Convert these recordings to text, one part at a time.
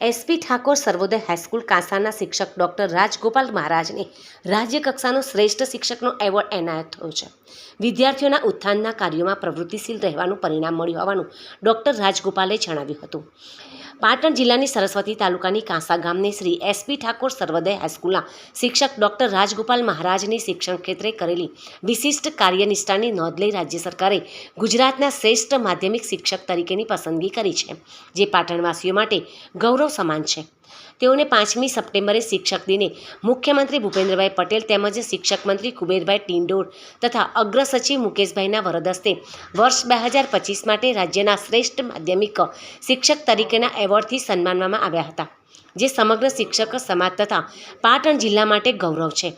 S P Thakor Sarvodaya high school કાંસાના શિક્ષક doctor Rajagopal મહારાજને રાજ્યકક્ષાનો શ્રેષ્ઠ શિક્ષકનો એવોર્ડ એનાયત થયો છે. વિદ્યાર્થીઓના ઉત્થાનના કાર્યોમાં પ્રવૃત્તિશીલ રહેવાનું પરિણામ મળ્યું હોવાનું ડૉક્ટર રાજગોપાલે જણાવ્યું હતું. પાટણ જિલ્લાની સરસ્વતી તાલુકાની કાંસા ગામની શ્રી એસપી ઠાકોર સર્વોદય હાઈસ્કૂલના શિક્ષક ડૉક્ટર રાજગોપાલ મહારાજની શિક્ષણ ક્ષેત્રે કરેલી વિશિષ્ટ કાર્યનિષ્ઠાની નોંધ લઈ રાજ્ય સરકારે ગુજરાતના શ્રેષ્ઠ માધ્યમિક શિક્ષક તરીકેની પસંદગી કરી છે, જે પાટણવાસીઓ માટે ગૌરવ સમાન છે. તેઓને પાંચમી સપ્ટેમ્બરે શિક્ષક દિને મુખ્યમંત્રી ભૂપેન્દ્રભાઈ પટેલ તેમજ શિક્ષક મંત્રી કુબેરભાઈ ટિંડોર તથા અગ્ર સચિવ મુકેશભાઈના વરદસ્તે વર્ષ બે હજાર પચીસ માટે રાજ્યના શ્રેષ્ઠ માધ્યમિક શિક્ષક તરીકેના એવોર્ડથી સન્માનવામાં આવ્યા હતા. જે સમગ્ર શિક્ષક સમાજ તથા પાટણ જિલ્લા માટે ગૌરવ છે.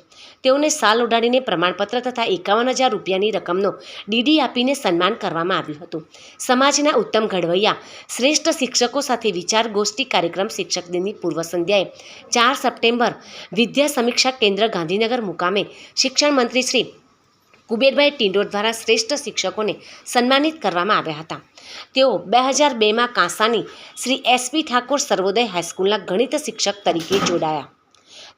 તેઓને સાલ ઉડાડીને પ્રમાણપત્ર તથા એકાવન હજાર રૂપિયાની રકમનો ડીડી આપીને સન્માન કરવામાં આવ્યું હતું. સમાજના ઉત્તમ ઘડવૈયા, શ્રેષ્ઠ શિક્ષકો સાથે વિચાર ગોષ્ઠી કાર્યક્રમ શિક્ષક દિનની પૂર્વ સંધ્યાએ ચાર સપ્ટેમ્બર વિદ્યા સમીક્ષા કેન્દ્ર ગાંધીનગર મુકામે શિક્ષણ મંત્રી શ્રી કુબેરભાઈ ટિંડોર દ્વારા શ્રેષ્ઠ શિક્ષકોને સન્માનિત કરવામાં આવ્યા હતા. તેઓ બે હજાર બેમાં કાંસાની શ્રી એસપી ઠાકોર સર્વોદય હાઈસ્કૂલના ગણિત શિક્ષક તરીકે જોડાયા.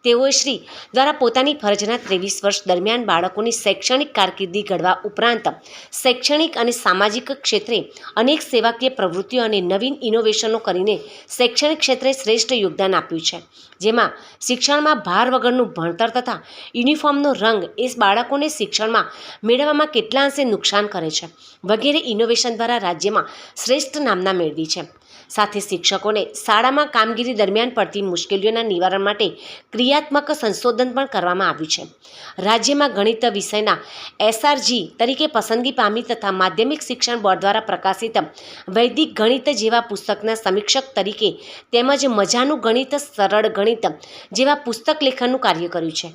તેઓએ શ્રી દ્વારા પોતાની ફરજના ત્રેવીસ વર્ષ દરમિયાન બાળકોની શૈક્ષણિક કારકિર્દી ઘડવા ઉપરાંત શૈક્ષણિક અને સામાજિક ક્ષેત્રે અનેક સેવાકીય પ્રવૃત્તિઓ અને નવીન ઇનોવેશનો કરીને શૈક્ષણિક ક્ષેત્રે શ્રેષ્ઠ યોગદાન આપ્યું છે. જેમાં શિક્ષણમાં ભાર વગરનું ભણતર તથા યુનિફોર્મનો રંગ એ બાળકોને શિક્ષણમાં મેળવવામાં કેટલા અંશે નુકસાન કરે છે વગેરે ઇનોવેશન દ્વારા રાજ્યમાં શ્રેષ્ઠ નામના મેળવી છે. સાથે શિક્ષકોને શાળામાં કામગીરી દરમિયાન પડતી મુશ્કેલીઓના નિવારણ માટે ક્રિયાત્મક સંશોધન પણ કરવામાં આવ્યું છે. રાજ્યમાં ગણિત વિષયના એસઆરજી તરીકે પસંદગી પામી તથા માધ્યમિક શિક્ષણ બોર્ડ દ્વારા પ્રકાશિત વૈદિક ગણિત જેવા પુસ્તકના સમીક્ષક તરીકે તેમજ મજાનું ગણિત સરળ ગણિત જેવા પુસ્તક લેખનનું કાર્ય કર્યું છે.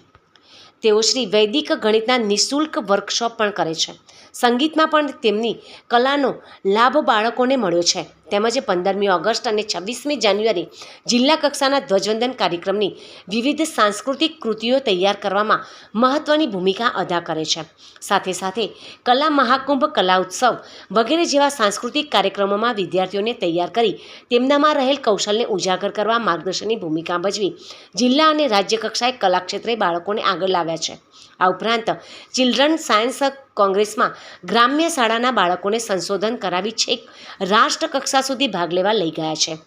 તેઓ શ્રી વૈદિક ગણિતના નિઃશુલ્ક વર્કશોપ પણ કરે છે. સંગીતમાં પણ તેમની કલાનો લાભ બાળકોને મળ્યો છે. તેમજ પંદરમી ઓગસ્ટ અને છવ્વીસમી જાન્યુઆરી જિલ્લા કક્ષાના ધ્વજવંદન કાર્યક્રમની વિવિધ સાંસ્કૃતિક કૃતિઓ તૈયાર કરવામાં મહત્ત્વની ભૂમિકા અદા કરે છે. સાથે સાથે કલા મહાકુંભ, કલા ઉત્સવ વગેરે જેવા સાંસ્કૃતિક કાર્યક્રમોમાં વિદ્યાર્થીઓને તૈયાર કરી તેમનામાં રહેલ કૌશલને ઉજાગર કરવા માર્ગદર્શનની ભૂમિકા ભજવી જિલ્લા અને રાજ્ય કક્ષાએ કલાક્ષેત્રે બાળકોને આગળ લાવ્યા છે. આ ઉપરાંત ચિલ્ડ્રન સાયન્સ કોંગ્રેસમાં ગ્રામ્ય શાળાના બાળકોને સંશોધન કરાવી છેક રાષ્ટ્રકક્ષા સુધી ભાગ લેવા લઈ ગયા છે.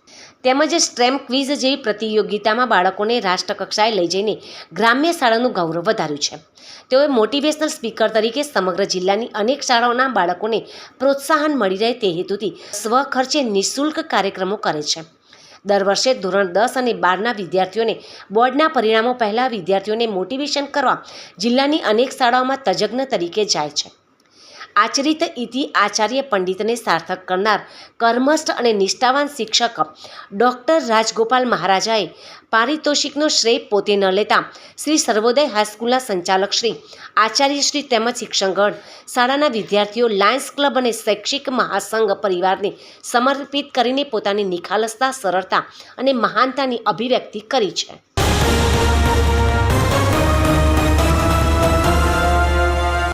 તેમજ સ્ટ્રેમ ક્વિઝ જેવી પ્રતિયોગિતામાં બાળકોને રાષ્ટ્રકક્ષાએ લઈ જઈને ગ્રામ્ય શાળાનું ગૌરવ વધાર્યું છે. તેઓએ મોટિવેશનલ સ્પીકર તરીકે સમગ્ર જિલ્લાની અનેક શાળાઓના બાળકોને પ્રોત્સાહન મળી રહે તે હેતુથી સ્વખર્ચે નિઃશુલ્ક કાર્યક્રમો કરે છે. દર વર્ષે ધોરણ દસ અને બારના વિદ્યાર્થીઓને બોર્ડના પરિણામો પહેલાં વિદ્યાર્થીઓને મોટિવેશન કરવા જિલ્લાની અનેક શાળાઓમાં તજજ્ઞ તરીકે જાય છે. આચરિત ઇતિ આચાર્ય પંડિતને સાર્થક કરનાર કર્મસ્થ અને નિષ્ઠાવાન શિક્ષક ડૉક્ટર રાજગોપાલ મહારાજાએ પારિતોષિકનો શ્રેય પોતે ન લેતા શ્રી સર્વોદય હાઈસ્કૂલના સંચાલક શ્રી આચાર્ય શ્રી તેમજ શિક્ષણગણ શાળાના વિદ્યાર્થીઓ લાયન્સ ક્લબ અને શૈક્ષિક મહાસંઘ પરિવારને સમર્પિત કરીને પોતાની નિખાલસતા, સરળતા અને મહાનતાની અભિવ્યક્તિ કરી છે.